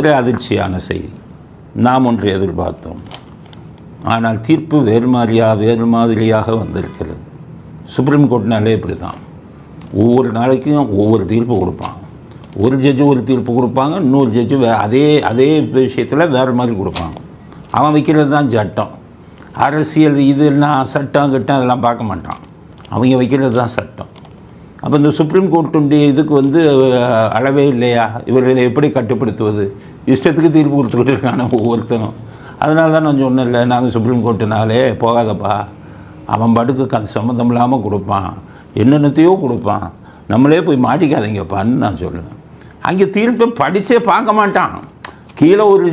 ஒரு அதிர்ச்சியான செய்தி. நாம் ஒன்று எதிர்பார்த்தோம். ஆனால் தீர்ப்பு வேறு மாதிரியாக வேறு மாதிரியாக வந்திருக்கிறது. சுப்ரீம் கோர்ட்னாலே இப்படி தான் ஒவ்வொரு நாளைக்கும் ஒவ்வொரு தீர்ப்பு கொடுப்பான் ஒரு ஜட்ஜு ஒரு தீர்ப்பு கொடுப்பாங்க இன்னொரு ஜட்ஜு வே அதே அதே விஷயத்தில் வேறு மாதிரி கொடுப்பாங்க. அவன் வைக்கிறது தான் சட்டம். அரசியல் இதெல்லாம் சட்டம் கிட்டம் அதெல்லாம் பார்க்க மாட்டான். அவங்க வைக்கிறது தான் சட்டம். அப்போ இந்த சுப்ரீம் கோர்ட்டுடைய இதுக்கு வந்து அளவே இல்லையா? இவர்களை எப்படி கட்டுப்படுத்துவது? இஷ்டத்துக்கு தீர்ப்பு கொடுத்துக்கிட்டு இருக்கானே ஒவ்வொருத்தனும் அதனால தான் நான் சொன்னேன்ல நாங்கள் சுப்ரீம் கோர்ட்டுனாலே போகாதப்பா. அவன் பாட்டுக்கு அது சம்மந்தம் இல்லாமல் கொடுப்பான். என்னென்னத்தையோ கொடுப்பான். நம்மளே போய் மாட்டிக்காதீங்கப்பான்னு நான் சொல்லுவேன். அங்கே தீர்ப்பை படித்தே பார்க்க மாட்டான். கீழே ஒரு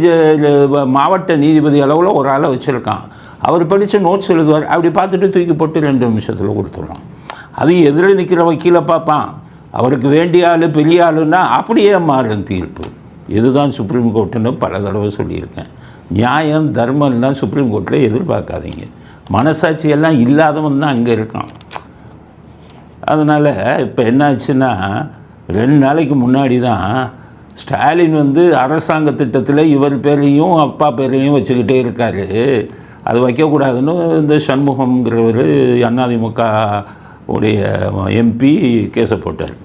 மாவட்ட நீதிபதி அளவில் ஒரு ஆளை வச்சுருக்கான். அவர் படித்த நோட்ஸ் எழுதுவார். அப்படி பார்த்துட்டு தூக்கி போட்டு ரெண்டு நிமிஷத்தில் கொடுத்துருவான். அது எதிரில் நிற்கிற வக்கீலை பார்ப்பான். அவருக்கு வேண்டிய ஆள் பெரிய ஆளுன்னா அப்படியே மாறும் தீர்ப்பு. இதுதான் சுப்ரீம் கோர்ட்டுன்னு பல தடவை சொல்லியிருக்கேன். நியாயம் தர்மம்லாம் சுப்ரீம் கோர்ட்டில் எதிர்பார்க்காதீங்க. மனசாட்சி எல்லாம் இல்லாதவன் தான் அங்கே இருக்கான். அதனால் இப்போ என்னாச்சுன்னா ரெண்டு நாளைக்கு முன்னாடி தான் ஸ்டாலின் வந்து அரசாங்க திட்டத்தில் இவர் பேரையும் அப்பா பேரையும் வச்சுக்கிட்டே இருக்கார். அது வைக்கக்கூடாதுன்னு இந்த சண்முகம்ங்கிறவர் அதிமுக உடைய எம்பி கேஸை போட்டார்.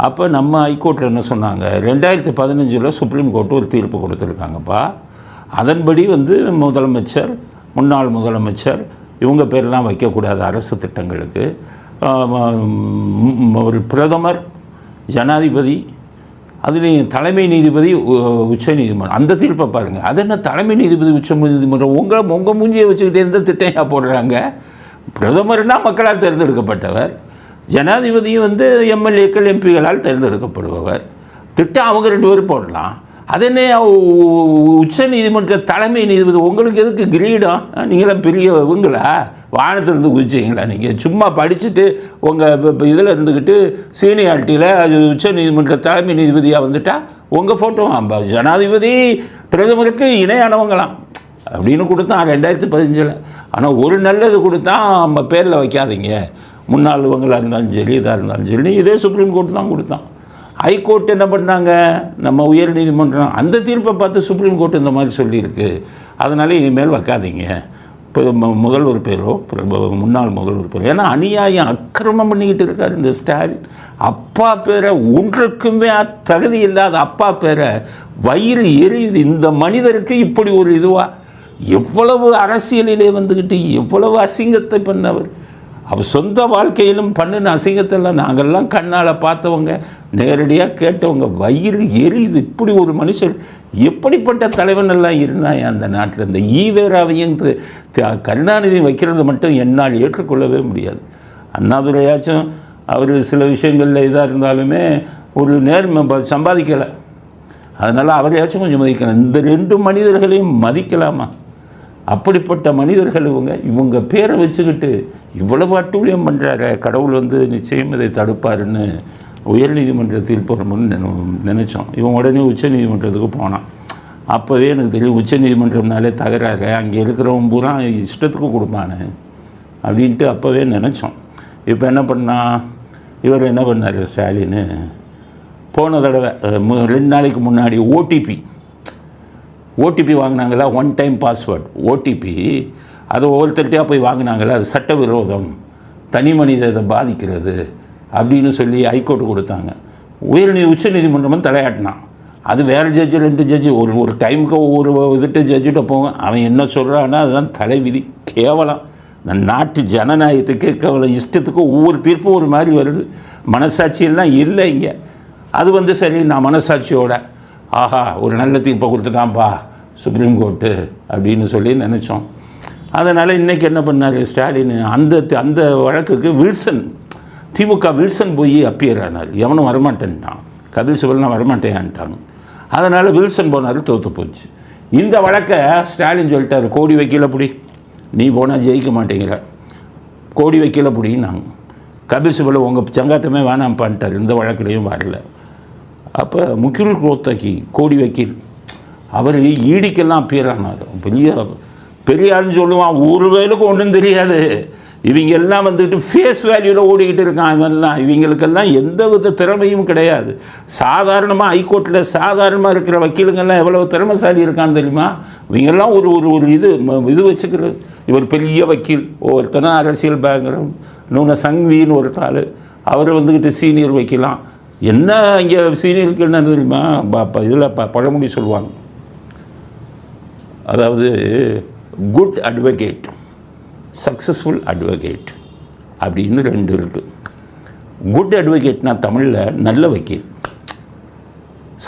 அப்போ நம்ம ஹைகோர்ட்டில் என்ன சொன்னாங்க? ரெண்டாயிரத்தி பதினஞ்சில் சுப்ரீம் கோர்ட் ஒரு தீர்ப்பு கொடுத்துருக்காங்கப்பா. அதன்படி வந்து முதலமைச்சர் முன்னாள் முதலமைச்சர் இவங்க பேரெல்லாம் வைக்கக்கூடாது அரசு திட்டங்களுக்கு. ஒரு பிரதமர் ஜனாதிபதி அதுலேயும் தலைமை நீதிபதி உ- உச்ச நீதிமன்றம் அந்த தீர்ப்பை பாருங்கள் அது என்ன தலைமை நீதிபதி உச்ச நீதிமன்றம்? உங்கள் உங்கள் மூஞ்சியை வச்சுக்கிட்டே எந்த திட்டையாக போடுறாங்க? பிரதமர்னால் மக்களால் தேர்ந்தெடுக்கப்பட்டவர். ஜனாதிபதியும் வந்து எம்எல்ஏக்கள் எம்பிகளால் தேர்ந்தெடுக்கப்படுபவர். திட்டம் அவங்க ரெண்டு பேரும் போடலாம். அது என்ன உச்ச நீதிமன்ற தலைமை நீதிபதி உங்களுக்கு எதுக்கு கிரீடம் நீங்களாம் பெரிய இவங்களா வானத்திலிருந்து குதிச்சிங்களா நீங்கள் சும்மா படிச்சுட்டு உங்கள் இதில் இருந்துக்கிட்டு சீனியாரிட்டியில் அது உச்ச நீதிமன்ற தலைமை நீதிபதியாக வந்துட்டா உங்கள் ஃபோட்டோ ஜனாதிபதி பிரதமருக்கு இணையானவங்களாம். அப்படின்னு கொடுத்தான் ரெண்டாயிரத்தி பதினஞ்சில். ஆனால் ஒரு நல்லது கொடுத்தா நம்ம பேரில் வைக்காதீங்க. முன்னாள் இவங்களாக இருந்தாலும் சரி இதாக இருந்தாலும் சரி இதே சுப்ரீம் கோர்ட் தான் கொடுத்தான். ஹைகோர்ட் என்ன பண்ணாங்க? நம்ம உயர் நீதிமன்றம் அந்த தீர்ப்பை பார்த்து சுப்ரீம் கோர்ட் இந்த மாதிரி சொல்லியிருக்கு. அதனால் இனிமேல் வைக்காதீங்க. இப்போ முதல்வர் பேரோ முன்னாள் முதல்வர் பேரோ ஏன்னா அநியாயம் அக்கிரமம் பண்ணிக்கிட்டு இருக்கார் இந்த ஸ்டாலின். அப்பா பேரை ஒன்றுக்குமே தகுதி இல்லாத அப்பா பேரை வயிறு எரியுது. இந்த மனிதருக்கு இப்படி ஒரு இதுவாக எவ்வளவு அரசியலிலே வந்துக்கிட்டு எவ்வளவு அசிங்கத்தை பண்ணவர்? அவர் சொந்த வாழ்க்கையிலும் பண்ணின அசிங்கத்தெல்லாம் நாங்கள்லாம் கண்ணால் பார்த்தவங்க நேரடியாக கேட்டவங்க வயிறு எரியுது. இப்படி ஒரு மனுஷன் எப்படிப்பட்ட தலைவன் எல்லாம் இருந்தான் அந்த நாட்டில்? இந்த ஈவேராவையும் கருணாநிதி வைக்கிறது மட்டும் என்னால் ஏற்றுக்கொள்ளவே முடியாது. அண்ணாதுரையாச்சும் அவர் சில விஷயங்களில் இதாக இருந்தாலுமே ஒரு நேர்மை சம்பாதிக்கலை. அதனால் அவரையாச்சும் கொஞ்சம் மதிக்கலாம் இந்த ரெண்டு மனிதர்களையும் மதிக்கலாமா? அப்படிப்பட்ட மனிதர்கள் இவங்க இவங்க பேரை வச்சுக்கிட்டு இவ்வளவு அட்டூழியம் பண்ணுறாரு கடவுள் வந்து நிச்சயம் இதை தடுப்பாருன்னு உயர்நீதிமன்ற தீர்ப்பு வரும்னு நினச்சோம். இவன் உடனே உச்ச நீதிமன்றத்துக்கு போனான். அப்போவே எனக்கு தெரியும் உச்ச நீதிமன்றம்னாலே தகராறு அங்கே இருக்கிறவன் பூரா இஷ்டத்துக்கு கொடுப்பானு அப்படின்ட்டு அப்போவே நினச்சோம். இப்போ என்ன பண்ணா இவர் என்ன பண்ணார் ஸ்டாலின்? போன தடவை மு- ரெண்டு நாளைக்கு முன்னாடி ஓடிபி ஓடிபி வாங்கினாங்களா? ஒன் டைம் பாஸ்வேர்ட் ஓடிபி அது ஒவ்வொருத்தர்கிட்டயா போய் வாங்கினாங்களா? அது சட்டவிரோதம் தனி மனிதத்தை பாதிக்கிறது அப்படின்னு சொல்லி ஹைகோர்ட்டு கொடுத்தாங்க. உயர்நீ உச்ச நீதிமன்றமும் தலையாட்டினான். அது வேறு ஜட்ஜு ரெண்டு ஜட்ஜு ஒரு ஒரு டைமுக்கு ஒவ்வொரு இதுட்டு ஜட்ஜிட்ட போங்க. அவன் என்ன சொல்கிறான்னா அதுதான் தலைவிதி. கேவலம். இந்த நாட்டு ஜனநாயகத்துக்கு கேவலம். இஷ்டத்துக்கு ஒவ்வொரு தீர்ப்பும் ஒரு மாதிரி வருது. மனசாட்சியெல்லாம் இல்லை இங்கே. அது வந்து சரி நான் மனசாட்சியோட ஆஹா ஒரு நல்ல தீர்ப்பை கொடுத்துட்டான்ப்பா சுப்ரீம் கோர்ட்டு அப்படின்னு சொல்லி நினச்சோம். அதனால் இன்றைக்கி என்ன பண்ணார் ஸ்டாலின் அந்த அந்த வழக்குக்கு வில்சன் திமுக வில்சன் போய் அப்பியர் ஆனார். எவனும் வரமாட்டேன்ட்டான். கபில் சிவல்லாம் வரமாட்டேன்ட்டாங்க அதனால் வில்சன் போனார் தோற்று போச்சு. இந்த வழக்கை ஸ்டாலின் சொல்லிட்டார் கோடி வைக்கல புடி. நீ போனால் ஜெயிக்க மாட்டேங்கிற. கோடி வைக்கல புடின்னாங்க. கபில் சிபல் உங்கள் சங்காத்தமே வேணாம்ப்பான்ட்டார். இந்த வழக்குலேயும் வரல. அப்போ முகில் குரோத்தகி கோடி வக்கீல் அவர் ஈடிக்கெல்லாம் பேரானார் பெரிய பெரிய சொல்லுவான் ஒரு வேலுக்கு ஒன்றும் தெரியாது. இவங்க எல்லாம் வந்துக்கிட்டு ஃபேஸ் வேல்யூவில் ஓடிக்கிட்டு இருக்கான் இவெல்லாம் இவங்களுக்கெல்லாம் எந்த வித திறமையும் கிடையாது. சாதாரணமாக ஹைகோர்ட்டில் சாதாரணமாக இருக்கிற வக்கீலுங்கெல்லாம் எவ்வளோ திறமைசாலி இருக்கான்னு தெரியுமா? இவங்கெல்லாம் ஒரு ஒரு ஒரு இது ம- இது வச்சுக்கிறது. இவர் பெரிய வக்கீல் ஒருத்தனா அரசியல் பேக்ரவுண்ட் இன்னொன்று சங்வின்னு ஒருத்தாள் அவர் வந்துக்கிட்டு சீனியர் வைக்கலாம் என்ன இங்கே சீனியருக்கு என்ன தெரியுமா? இதில் ப பழமொழி சொல்லுவாங்க. அதாவது குட் அட்வொகேட் சக்ஸஸ்ஃபுல் அட்வொகேட் அப்படின்னு ரெண்டு இருக்குது குட் அட்வொகேட்னா தமிழில் நல்ல வக்கீல்.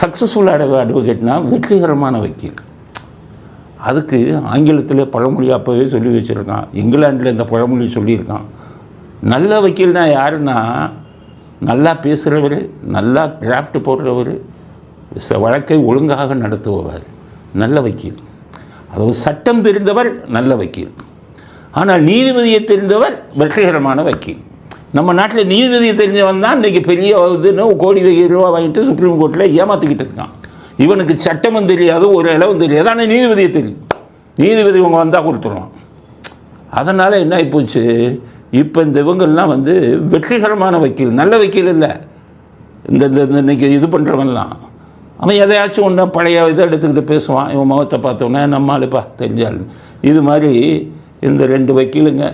சக்ஸஸ்ஃபுல் அட்வ அட்வொகேட்னா வெற்றிகரமான வக்கீல். அதுக்கு ஆங்கிலத்தில் பழமொழி அப்போவே சொல்லி வச்சுருக்கான். இங்கிலாண்டில் இந்த பழமொழி சொல்லியிருக்கான். நல்ல வக்கீல்னா யாருன்னா நல்லா பேசுகிறவர் நல்லா டிராஃப்ட் போடுறவர் ச- வழக்கை ஒழுங்காக நடத்துபவர். நல்ல வக்கீல். அதாவது சட்டம் தெரிந்தவர் நல்ல வக்கீல். ஆனால் நீதிபதியை தெரிந்தவர் வெற்றிகரமான வக்கீல். நம்ம நாட்டில் நீதிபதியை தெரிஞ்சவன் தான் இன்றைக்கி பெரிய இதுன்னு கோடி ரூபா வாங்கிட்டு சுப்ரீம் கோர்ட்டில் ஏமாற்றிக்கிட்டு இருக்கான். இவனுக்கு சட்டமும் தெரியாது ஒரு இளவும் தெரியாது. ஆனால் நீதிபதியை தெரியும். நீதிபதி இவங்க வந்தால் கொடுத்துருவான். அதனால் என்ன ஆகிப்போச்சு இப்போ இந்த இவங்கள்லாம் வந்து வெற்றிகரமான வக்கீல். நல்ல வக்கீல் இல்லை. இந்த இந்த இந்த இன்னைக்கு இது பண்ணுறவன்லாம் அவன் எதையாச்சும் ஒன்று பழைய இதை எடுத்துக்கிட்டு பேசுவான். இவன் முகத்தை பார்த்தோன்னே நம்மளுப்பா தெரிஞ்சால் இது மாதிரி இந்த ரெண்டு வக்கீலுங்க